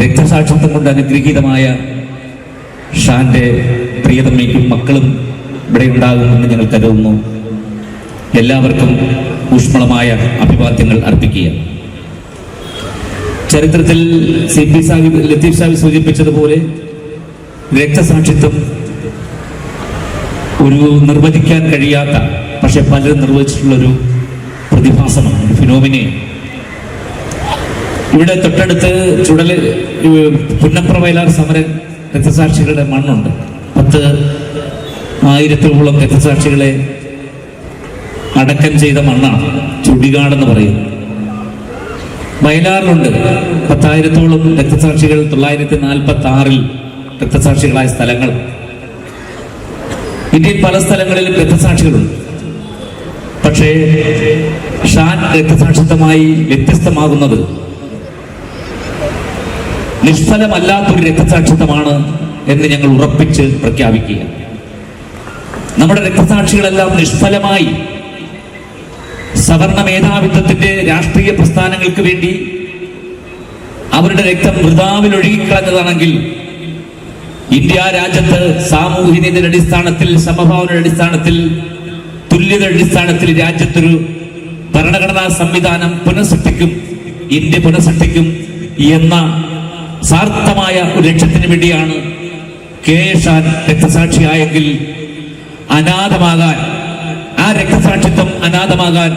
രക്തസാക്ഷിത്വം കൊണ്ട് അനുഗ്രഹീതമായ ഷാന്റെ പ്രിയതമ്മയ്ക്കും മക്കളും ഇവിടെ ഉണ്ടാകുമെന്ന് ഞങ്ങൾ കരുതുന്നു. എല്ലാവർക്കും ഊഷ്മളമായ അഭിവാദ്യങ്ങൾ അർപ്പിക്കുക ചരിത്രത്തിൽ സി പി സാഹിബ് ലത്തീഫ് സാഹിബ് സൂചിപ്പിച്ചതുപോലെ രക്തസാക്ഷിത്വം ഒരു നിർവചിക്കാൻ കഴിയാത്ത പക്ഷെ പലരും നിർവചിച്ചിട്ടുള്ളൊരു പ്രതിഭാസമാണ് ഒരു ഫിനോമിനെ ഇവിടെ തൊട്ടടുത്ത് ചുടൽ പുന്നപ്ര വയലാർ സമര രക്തസാക്ഷികളുടെ മണ്ണുണ്ട്. പത്ത് ആയിരത്തോളം രക്തസാക്ഷികളെ അടക്കം ചെയ്ത മണ്ണാണ്. ചുടികാടെന്ന് പറയും. വയലാറിലുണ്ട്. പത്തായിരത്തോളം രക്തസാക്ഷികൾ തൊള്ളായിരത്തി നാൽപ്പത്തി ആറിൽ രക്തസാക്ഷികളായ സ്ഥലങ്ങൾ. ഇന്ത്യയിൽ പല സ്ഥലങ്ങളിലും രക്തസാക്ഷികളുണ്ട്. പക്ഷേ ഷാൻ രക്തസാക്ഷിത്വമായി വ്യത്യസ്തമാകുന്നത് നിഷ്ഫലമല്ലാത്തൊരു രക്തസാക്ഷിത്വമാണ് എന്ന് ഞങ്ങൾ ഉറപ്പിച്ച് പ്രഖ്യാപിക്കുക നമ്മുടെ രക്തസാക്ഷികളെല്ലാം നിഷ്ഫലമായി സവർണ മേധാവിത്വത്തിന്റെ രാഷ്ട്രീയ പ്രസ്ഥാനങ്ങൾക്ക് വേണ്ടി അവരുടെ രക്തം വൃതാവിൽ ഒഴുകിക്കളഞ്ഞതാണെങ്കിൽ ഇന്ത്യ രാജ്യത്ത് സാമൂഹ്യനീതിയുടെ അടിസ്ഥാനത്തിൽ സമഭാവനയുടെ അടിസ്ഥാനത്തിൽ തുല്യതയുടെ അടിസ്ഥാനത്തിൽ രാജ്യത്തൊരു ഭരണഘടനാ സംവിധാനം പുനഃസൃഷ്ടിക്കും ഇന്ത്യ പുനഃസൃഷ്ടിക്കും എന്ന സാർത്ഥമായ ഒരു ലക്ഷ്യത്തിന് വേണ്ടിയാണ് കെ ഷാൻ രക്തസാക്ഷിയായെങ്കിൽ അനാഥമാകാൻ ആ രക്തസാക്ഷിത്വം അനാഥമാകാൻ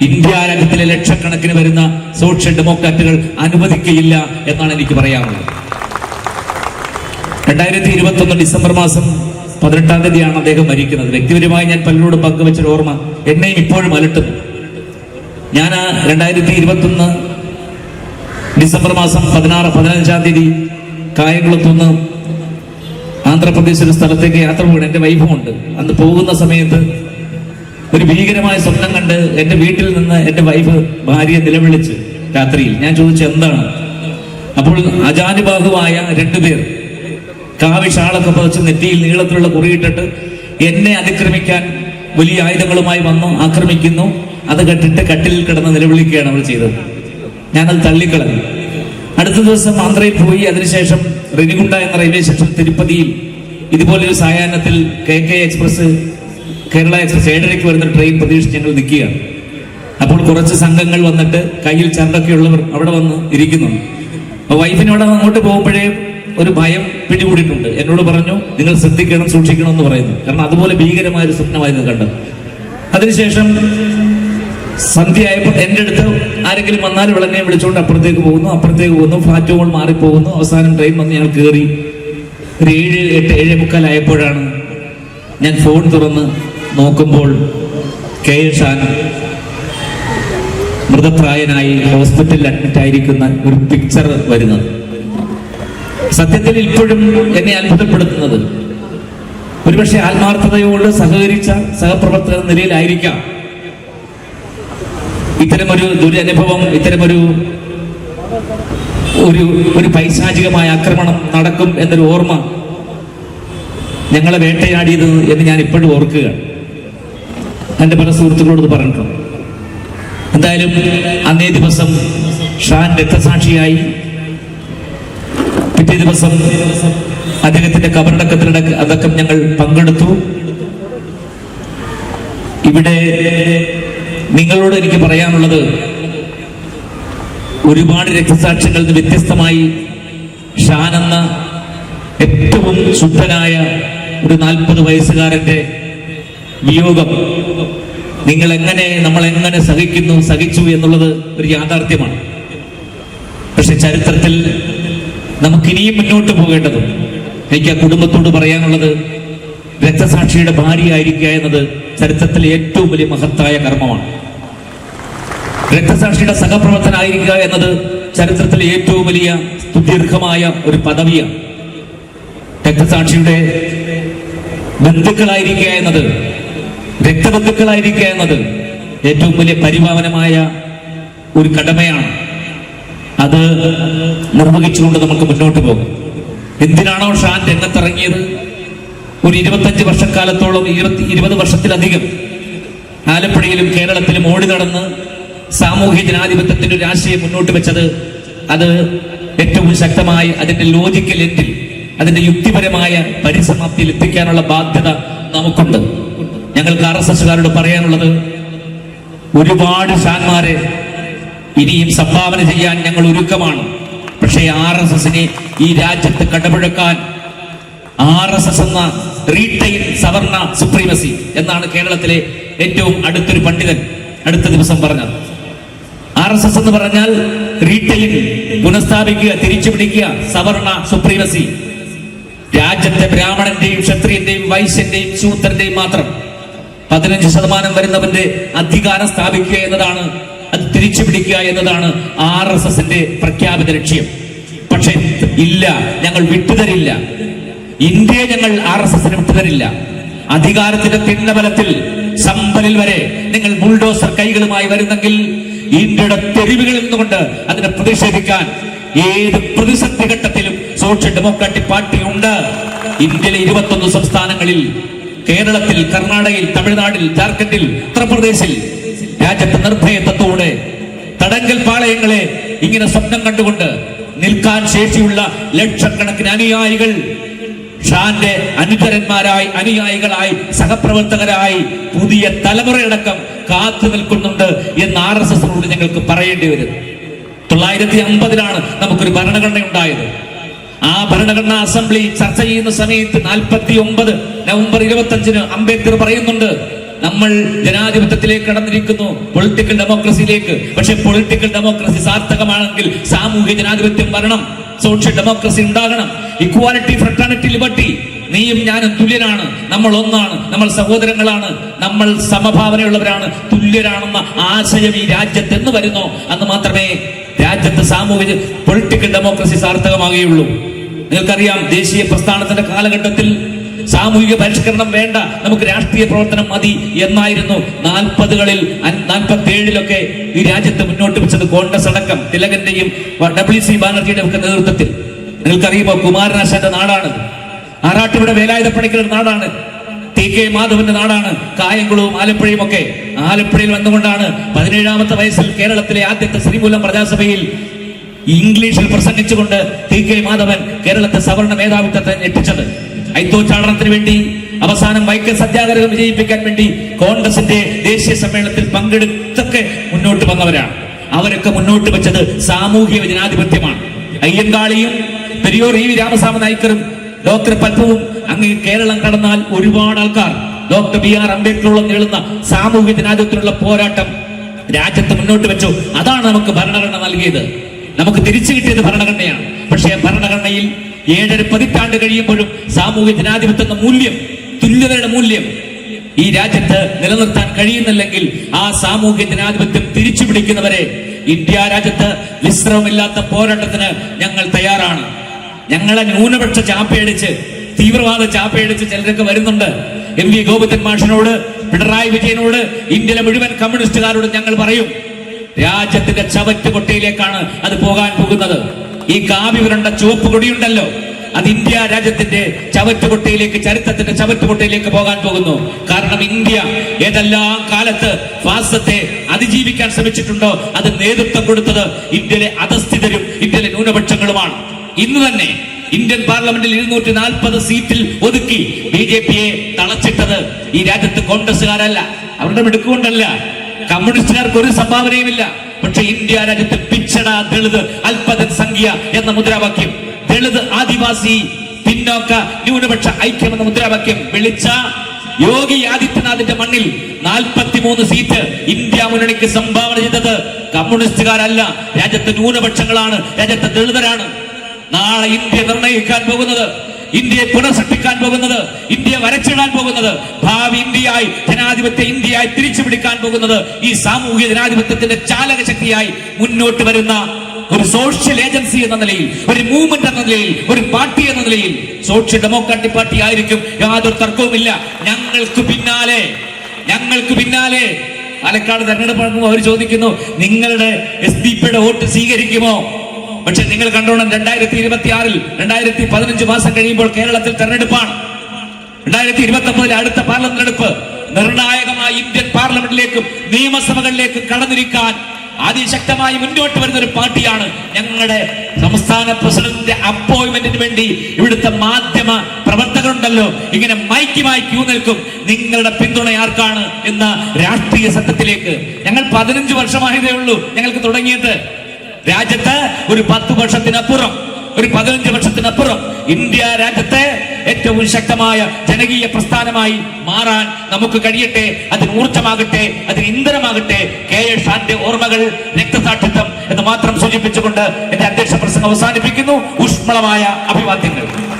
ഇന്ത്യ രാജ്യത്തിലെ ലക്ഷക്കണക്കിന് വരുന്ന സോഷ്യൽ ഡെമോക്രാറ്റുകൾ അനുവദിക്കുകയില്ല എന്നാണ് എനിക്ക് പറയാനുള്ളത്. രണ്ടായിരത്തി ഇരുപത്തി ഒന്ന് ഡിസംബർ മാസം പതിനെട്ടാം തീയതിയാണ് അദ്ദേഹം മരിക്കുന്നത്. വ്യക്തിപരമായി ഞാൻ പലരോടും പങ്കുവച്ചൊരു ഓർമ്മ എന്നെയും ഇപ്പോഴും അലട്ടുന്നു. ഞാൻ ആ രണ്ടായിരത്തി ഇരുപത്തി ഒന്ന് ഡിസംബർ മാസം പതിനാറ് പതിനഞ്ചാം തീയതി കായംകുളത്തുനിന്ന് ആന്ധ്രാപ്രദേശ് ഒരു സ്ഥലത്തേക്ക് യാത്ര പോകണം എന്റെ വൈഭവമുണ്ട്. അന്ന് പോകുന്ന സമയത്ത് ഒരു ഭീകരമായ സ്വപ്നം കണ്ട് എന്റെ വീട്ടിൽ നിന്ന് എന്റെ വൈഫ് ഭാര്യയെ നിലവിളിച്ച് രാത്രിയിൽ. ഞാൻ ചോദിച്ചു എന്താണ്? അപ്പോൾ അജാനുബാഹുവായ രണ്ടുപേർ കാവി ഷാളൊക്കെ പതിച്ച് നെറ്റിയിൽ നീളത്തിലുള്ള കുറിയിട്ടിട്ട് എന്നെ അതിക്രമിക്കാൻ വലിയ ആയുധങ്ങളുമായി വന്നു ആക്രമിക്കുന്നു. അത് കെട്ടിട്ട് കട്ടിലിൽ കിടന്ന് നിലവിളിക്കുകയാണ് അവർ ചെയ്തത്. ഞാനത് തള്ളിക്കളഞ്ഞു. അടുത്ത ദിവസം ആന്ധ്രയിൽ പോയി അതിനുശേഷം റെനിഗുണ്ട എന്ന റെയിൽവേ സ്റ്റേഷൻ തിരുപ്പതിയിൽ ഇതുപോലൊരു സായാഹ്നത്തിൽ K K express Kerala express ഏഴരയ്ക്ക് വരുന്ന ട്രെയിൻ പ്രതീക്ഷിച്ച് ഞങ്ങൾ നിൽക്കുകയാണ്. അപ്പോൾ കുറച്ച് സംഘങ്ങൾ വന്നിട്ട് കയ്യിൽ ചരടൊക്കെ ഉള്ളവർ അവിടെ വന്ന് ഇരിക്കുന്നു. അപ്പോൾ വൈഫിനോട് അങ്ങോട്ട് പോകുമ്പോഴേ ഒരു ഭയം പിടികൂടിയിട്ടുണ്ട്. എന്നോട് പറഞ്ഞു നിങ്ങൾ ശ്രദ്ധിക്കണം സൂക്ഷിക്കണം എന്ന് പറയുന്നു. കാരണം അതുപോലെ ഭീകരമായ ഒരു സ്വപ്നമായിരുന്നു കണ്ടത്. അതിനുശേഷം സന്ധ്യയായപ്പോൾ എന്റെ അടുത്ത് ആരെങ്കിലും വന്നാൽ വിളങ്ങനെ വിളിച്ചുകൊണ്ട് അപ്പുറത്തേക്ക് പോകുന്നു അപ്പുറത്തേക്ക് പോകുന്നു ഫ്ലാറ്റുകൾ മാറിപ്പോകുന്നു. അവസാനം ട്രെയിൻ വന്ന് ഞാൻ കയറി ഒരു ഏഴ് എട്ട് ഏഴ് മുക്കാലായപ്പോഴാണ് ഞാൻ ഫോൺ തുറന്ന് നോക്കുമ്പോൾ കെ. എ ഷാൻ മൃതപ്രായനായി ഹോസ്പിറ്റലിൽ അഡ്മിറ്റ് ആയിരിക്കുന്ന ഒരു പിക്ചർ വരുന്നത്. സത്യത്തിൽ ഇപ്പോഴും എന്നെ അത്ഭുതപ്പെടുത്തുന്നത്. ഒരുപക്ഷെ ആത്മാർത്ഥതയോട് സഹകരിച്ച സഹപ്രവർത്തക നിലയിലായിരിക്കാം. ഇത്തരമൊരു ദുരനുഭവം ഇത്തരമൊരു ഒരു ഒരു പൈശാചികമായ ആക്രമണം നടക്കും എന്നൊരു ഓർമ്മ ഞങ്ങളെ വേട്ടയാടിയത് എന്ന് ഞാൻ ഇപ്പോഴും ഓർക്കുക. എന്റെ പല സുഹൃത്തുക്കളോട് പറഞ്ഞിട്ടുണ്ട്. എന്തായാലും അന്നേ ദിവസം ഷാൻ രക്തസാക്ഷിയായി. പിറ്റേ ദിവസം അദ്ദേഹത്തിന്റെ കബറടക്കത്തിലടക്ക അടക്കം ഞങ്ങൾ പങ്കെടുത്തു. ഇവിടെ നിങ്ങളോട് എനിക്ക് പറയാനുള്ളത് ഒരുപാട് രക്തസാക്ഷികളിൽ നിന്ന് വ്യത്യസ്തമായി ഷാൻ എന്ന ഏറ്റവും ശുദ്ധനായ ഒരു നാൽപ്പത് വയസ്സുകാരന്റെ വിയോഗം നിങ്ങൾ എങ്ങനെ നമ്മൾ എങ്ങനെ സഹിക്കുന്നു സഹിച്ചു എന്നുള്ളത് ഒരു യാഥാർത്ഥ്യമാണ്. പക്ഷെ ചരിത്രത്തിൽ നമുക്കിനിയും മുന്നോട്ട് പോകേണ്ടതും എനിക്ക് ആ കുടുംബത്തോട് പറയാനുള്ളത് രക്തസാക്ഷിയുടെ ഭാര്യയായിരിക്കുക എന്നത് ചരിത്രത്തിലെ ഏറ്റവും വലിയ മഹത്തായ കർമ്മമാണ്. രക്തസാക്ഷിയുടെ സഹപ്രവർത്തനായിരിക്കുക എന്നത് ചരിത്രത്തിലെ ഏറ്റവും വലിയ സുദീർഘമായ ഒരു പദവിയാണ്. രക്തസാക്ഷിയുടെ ബന്ധുക്കളായിരിക്കുക എന്നത് രക്തബന്ധുക്കളായിരിക്കുക എന്നത് ഏറ്റവും വലിയ പരിപാവനമായ ഒരു കടമയാണ്. അത് നിർവഹിച്ചുകൊണ്ട് നമുക്ക് മുന്നോട്ട് പോകും. എന്തിനാണോ ഷാൻ രംഗത്തിറങ്ങിയത്? ഒരു ഇരുപത്തഞ്ച് വർഷക്കാലത്തോളം ഇരുപത്തി ഇരുപത് വർഷത്തിലധികം ആലപ്പുഴയിലും കേരളത്തിലും ഓടി നടന്ന് സാമൂഹ്യ ജനാധിപത്യത്തിന്റെ ഒരു ആശയം മുന്നോട്ട് വെച്ചത് അത് ഏറ്റവും ശക്തമായി അതിന്റെ ലോജിക്കൽ എൻഡിൽ അതിന്റെ യുക്തിപരമായ പരിസമാപ്തിയിൽ എത്തിക്കാനുള്ള ബാധ്യത നമുക്കുണ്ട്. ഞങ്ങൾക്ക് ആർ എസ് പറയാനുള്ളത് ഒരുപാട് ഷാന്മാരെ ഇനിയും സംഭാവന ചെയ്യാൻ ഞങ്ങൾ ഒരുക്കമാണ്. പക്ഷേ ആർ എസ് എസിനെ ഈ രാജ്യത്ത് കടപുഴക്കാൻ ആർ എസ് എസ് എന്ന റീറ്റെയിൽ സവർണ സുപ്രീമസി എന്നാണ് കേരളത്തിലെ ഏറ്റവും അടുത്തൊരു പണ്ഡിതൻ അടുത്ത ദിവസം പറഞ്ഞത്. ആർ എസ് എസ് എന്ന് പറഞ്ഞാൽ റീറ്റെയിൽ പുനഃസ്ഥാപിക്കുക തിരിച്ചു പിടിക്കുക സവർണ സുപ്രീമസി രാജ്യത്തെ ബ്രാഹ്മണന്റെയും ക്ഷത്രിയന്റെയും വൈശ്യന്റെയും ശൂദ്രന്റെയും മാത്രം പതിനഞ്ച് ശതമാനം വരുന്നവന്റെ അധികാരം സ്ഥാപിക്കുക എന്നതാണ് അത് തിരിച്ചു പിടിക്കുക എന്നതാണ് ആർ എസ് എസിന്റെ പ്രഖ്യാപിത ലക്ഷ്യം. പക്ഷേ ഇല്ല ഞങ്ങൾ വിട്ടുതരില്ല. ഇന്ത്യയെ ഞങ്ങൾ ആർ എസ് എസിന് വിട്ടുതരില്ല. അധികാരത്തിന്റെ തിണ്ണബലത്തിൽ സമ്പലിൽ വരെ നിങ്ങൾ ബുൾഡോസർ കൈകളുമായി വരുന്നെങ്കിൽ ഇന്ത്യയുടെ തെരുവുകളിൽ നിന്നുകൊണ്ട് അതിനെ പ്രതിഷേധിക്കാൻ ഏത് പ്രതിസന്ധി ഘട്ടത്തിലും സോഷ്യൽ ഡെമോക്രാറ്റിക് പാർട്ടി ഉണ്ട്. ഇന്ത്യയിലെ ഇരുപത്തൊന്ന് സംസ്ഥാനങ്ങളിൽ കേരളത്തിൽ കർണാടകയിൽ തമിഴ്നാടിൽ ജാർഖണ്ഡിൽ ഉത്തർപ്രദേശിൽ രാജ്യത്തെ നിർഭയത്വത്തോടെ തടങ്കൽ പാളയങ്ങളെ ഇങ്ങനെ സ്വപ്നം കണ്ടുകൊണ്ട് നിൽക്കാൻ ശേഷിയുള്ള ലക്ഷക്കണക്കിന് അനുയായികൾ ഷാന്റെ അനുചരന്മാരായി അനുയായികളായി സഹപ്രവർത്തകരായി പുതിയ തലമുറയടക്കം കാത്തു നിൽക്കുന്നുണ്ട് എന്ന് ആർ എസ് എസിനോട് ഞങ്ങൾക്ക് പറയേണ്ടി വരും. തൊള്ളായിരത്തി അമ്പതിലാണ് നമുക്കൊരു ഭരണഘടന ഉണ്ടായത്. ആ ഭരണഘടനാ അസംബ്ലി ചർച്ച ചെയ്യുന്ന സമയത്ത് നാൽപ്പത്തി ഒമ്പത് നവംബർ ഇരുപത്തി അഞ്ചിന് അംബേദ്കർ പറയുന്നുണ്ട് നമ്മൾ ജനാധിപത്യത്തിലേക്ക് കടന്നിരിക്കുന്നു പൊളിറ്റിക്കൽ ഡെമോക്രസിയിലേക്ക് പക്ഷെ പൊളിറ്റിക്കൽ ഡെമോക്രസി സാർത്ഥകമാണെങ്കിൽ സാമൂഹ്യ ജനാധിപത്യം വരണം സോഷ്യൽ ഡെമോക്രസി ഉണ്ടാകണം ഇക്വാലിറ്റി ഫ്രട്ടേണിറ്റി ലിബർട്ടി നീയും ഞാനും തുല്യനാണ് നമ്മൾ ഒന്നാണ്. നമ്മൾ സഹോദരങ്ങളാണ്. നമ്മൾ സമഭാവനയുള്ളവരാണ്. തുല്യരാണെന്ന ആശയം ഈ രാജ്യത്ത് എന്ന് വരുന്നോ. അന്ന് മാത്രമേ രാജ്യത്ത് സാമൂഹിക പൊളിറ്റിക്കൽ ഡെമോക്രസി സാർത്ഥകമാകുകയുള്ളൂ. നിങ്ങൾക്കറിയാം ദേശീയ പ്രസ്ഥാനത്തിന്റെ കാലഘട്ടത്തിൽ സാമൂഹിക പരിഷ്കരണം വേണ്ട നമുക്ക് രാഷ്ട്രീയ പ്രവർത്തനം മതി എന്നായിരുന്നു നാൽപ്പതുകളിൽ നാൽപ്പത്തി ഏഴിലൊക്കെ ഈ രാജ്യത്ത് മുന്നോട്ട് വെച്ചത് കോൺഗ്രസ് അടക്കം തിലകന്റെയും ഡബ്ല്യു സി ബാനർജിയുടെ ഒക്കെ നേതൃത്വത്തിൽ. നിങ്ങൾക്കറിയുമോ കുമാരനാശാന്റെ നാടാണ്. ആറാട്ടുപുഴ വേലായുധ പണിക്കരുടെ നാടാണ്. ടി കെ മാധവന്റെ നാടാണ്. കായംകുളവും ആലപ്പുഴയും ഒക്കെ ആലപ്പുഴയിൽ വന്നുകൊണ്ടാണ് പതിനേഴാമത്തെ വയസ്സിൽ കേരളത്തിലെ ആദ്യത്തെ ശ്രീമൂലം പ്രജാസഭയിൽ ഇംഗ്ലീഷിൽ പ്രസംഗിച്ചുകൊണ്ട് ടി കെ മാധവൻ കേരളത്തെ സവർണ മേധാവിത്വത്തെ ഞെട്ടിച്ചത്. ഐത്തോച്ചാടനത്തിന് വേണ്ടി അവസാനം വൈക്കം സത്യാഗ്രഹം വിജയിപ്പിക്കാൻ വേണ്ടി കോൺഗ്രസിന്റെ ദേശീയ സമ്മേളനത്തിൽ പങ്കെടുത്തൊക്കെ മുന്നോട്ട് വന്നവരാണ്. അവരൊക്കെ മുന്നോട്ട് വെച്ചത് സാമൂഹിക ജനാധിപത്യമാണ്. അയ്യങ്കാളിയും പെരിയോർ ഇ വി രാമസ്വാമി നായ്ക്കറും ഡോക്ടർ പത്മവും അങ്ങ് കേരളം കടന്നാൽ ഒരുപാട് ആൾക്കാർ. ഡോക്ടർ ബി ആർ അംബേദ്കറോളം നീളുന്ന സാമൂഹ്യ ജനാധിപത്യത്തിനുള്ള പോരാട്ടം രാജ്യത്ത് മുന്നോട്ട് വെച്ചു. അതാണ് നമുക്ക് ഭരണഘടന നൽകിയത്. നമുക്ക് തിരിച്ചു കിട്ടിയത് ഭരണഘടനയാണ്. പക്ഷേ ഭരണഘടനയിൽ ഏഴര പതിറ്റാണ്ട് കഴിയുമ്പോഴും സാമൂഹ്യ ജനാധിപത്യ മൂല്യം തുല്യതയുടെ മൂല്യം ഈ രാജ്യത്ത് നിലനിർത്താൻ കഴിയുന്നില്ലെങ്കിൽ ആ സാമൂഹ്യ ജനാധിപത്യം തിരിച്ചു പിടിക്കുന്നവരെ ഇന്ത്യ രാജ്യത്ത് വിശ്രമമില്ലാത്ത പോരാട്ടത്തിന് ഞങ്ങൾ തയ്യാറാണ്. ഞങ്ങളെ ന്യൂനപക്ഷ ചാപ്പയടിച്ച് തീവ്രവാദ ചാപ്പയടിച്ച് ചിലരൊക്കെ വരുന്നുണ്ട്. എം വി ഗോവിന്ദൻ മാഷിനോട് പിണറായി വിജയനോട് ഇന്ത്യയിലെ മുഴുവൻ കമ്മ്യൂണിസ്റ്റുകാരോട് ഞങ്ങൾ പറയും രാജ്യത്തിന്റെ ചവറ്റുകൊട്ടയിലേക്കാണ് അത് പോകാൻ പോകുന്നത്. ഈ കാവി വരണ്ട ചുവപ്പ് കൊടിയുണ്ടല്ലോ അത് ഇന്ത്യ രാജ്യത്തിന്റെ ചവറ്റുകൊട്ടയിലേക്ക് ചരിത്രത്തിന്റെ ചവറ്റുകൊട്ടയിലേക്ക് പോകാൻ പോകുന്നു. കാരണം ഇന്ത്യ ഏതെല്ലാം കാലത്ത് ഫാസത്തെ അതിജീവിക്കാൻ ശ്രമിച്ചിട്ടുണ്ടോ അത് നേതൃത്വം കൊടുത്തത് ഇന്ത്യയിലെ അധസ്ഥിതരും ഇന്ത്യയിലെ ന്യൂനപക്ഷങ്ങളുമാണ്. ഇന്ന് തന്നെ ഇന്ത്യൻ പാർലമെന്റിൽ ഇരുന്നൂറ്റി നാൽപ്പത് സീറ്റിൽ ഒതുക്കി ബി ജെ പിയെ തളച്ചിട്ടത് ഈ രാജ്യത്ത് കോൺഗ്രസുകാരല്ല അവരുടെ മിടുക്കുകൊണ്ടല്ല കമ്മ്യൂണിസ്റ്റുകാർക്ക് ഒരു സംഭാവനയുമില്ല. പക്ഷെ ഇന്ത്യ രാജ്യത്ത് പിച്ചട ദളിത് അല്പതൻ സംഖ്യ എന്ന മുദ്രാവാക്യം ദളിത് ആദിവാസി പിന്നോക്ക ന്യൂനപക്ഷ ഐക്യം എന്ന മുദ്രാവാക്യം വിളിച്ച യോഗി ആദിത്യനാഥിന്റെ മണ്ണിൽ നാൽപ്പത്തിമൂന്ന് സീറ്റ് ഇന്ത്യ മുന്നണിക്ക് സംഭാവന ചെയ്തത് കമ്മ്യൂണിസ്റ്റുകാരല്ല. രാജ്യത്തെ ന്യൂനപക്ഷങ്ങളാണ്. രാജ്യത്തെ ദളിതരാണ്. നാളെ ഇന്ത്യ നിർണയിക്കാൻ പോകുന്നത് ഇന്ത്യയെ പുനഃസൃഷ്ടിക്കാൻ പോകുന്നത് ഇന്ത്യയെ വരച്ചിടാൻ പോകുന്നത് ഭാവി ഇന്ത്യയായി ജനാധിപത്യ ഇന്ത്യയായി തിരിച്ചു പിടിക്കാൻ പോകുന്നത് ഈ സാമൂഹിക ജനാധിപത്യത്തിന്റെ ചാലക ശക്തിയായി മുന്നോട്ട് വരുന്ന ഒരു സോഷ്യൽ ഏജൻസി എന്ന നിലയിൽ ഒരു മൂവ്മെന്റ് എന്ന നിലയിൽ ഒരു പാർട്ടി എന്ന നിലയിൽ സോഷ്യൽ ഡെമോക്രാറ്റിക് പാർട്ടി ആയിരിക്കും. യാതൊരു തർക്കവുമില്ല. ഞങ്ങൾക്ക് പിന്നാലെ ഞങ്ങൾക്ക് പിന്നാലെ. പാലക്കാട് തെരഞ്ഞെടുപ്പ് അവർ ചോദിക്കുന്നു നിങ്ങളുടെ എസ് ഡി പിയുടെ വോട്ട് സ്വീകരിക്കുമോ? പക്ഷെ നിങ്ങൾ കണ്ടോണം രണ്ടായിരത്തി ഇരുപത്തി ആറിൽ രണ്ടായിരത്തി പതിനഞ്ച് മാസം കഴിയുമ്പോൾ കേരളത്തിൽ തെരഞ്ഞെടുപ്പാണ്. രണ്ടായിരത്തി ഇരുപത്തി ഒമ്പതിലെ അടുത്ത പാർലമെന്റ് തെരഞ്ഞെടുപ്പ് നിർണായകമായ ഇന്ത്യൻ പാർലമെന്റിലേക്കും നിയമസഭകളിലേക്കും കടന്നിരിക്കാൻ അതിശക്തമായി മുന്നോട്ട് വരുന്ന ഒരു പാർട്ടിയാണ് ഞങ്ങളുടെ സംസ്ഥാന പ്രസിഡന്റിന്റെ അപ്പോയിന്റ്മെന്റിന് വേണ്ടി ഇവിടുത്തെ മാധ്യമ പ്രവർത്തകരുണ്ടല്ലോ. ഇങ്ങനെ മൈക്കുമായി ക്യൂ നിൽക്കും. നിങ്ങളുടെ പിന്തുണ ആർക്കാണ് എന്ന രാഷ്ട്രീയ സത്യത്തിലേക്ക്. ഞങ്ങൾ പതിനഞ്ച് വർഷമായതേ ഉള്ളൂ ഞങ്ങൾക്ക് തുടങ്ങിയത്. രാജ്യത്ത് ഒരു പത്ത് വർഷത്തിനപ്പുറം ഒരു പതിനഞ്ച് വർഷത്തിനപ്പുറം ഇന്ത്യ രാജ്യത്തെ ഏറ്റവും ശക്തമായ ജനകീയ പ്രസ്ഥാനമായി മാറാൻ നമുക്ക് കഴിയട്ടെ അതിന് ഊർജമാകട്ടെ അതിന് ഇന്ധനമാകട്ടെ. കെ എ ഷാന്റെ ഓർമ്മകൾ രക്തസാക്ഷിത്വം എന്ന് മാത്രം സൂചിപ്പിച്ചുകൊണ്ട് എന്റെ അധ്യക്ഷ പ്രസംഗം അവസാനിപ്പിക്കുന്നു. ഊഷ്മളമായ അഭിവാദ്യങ്ങൾ.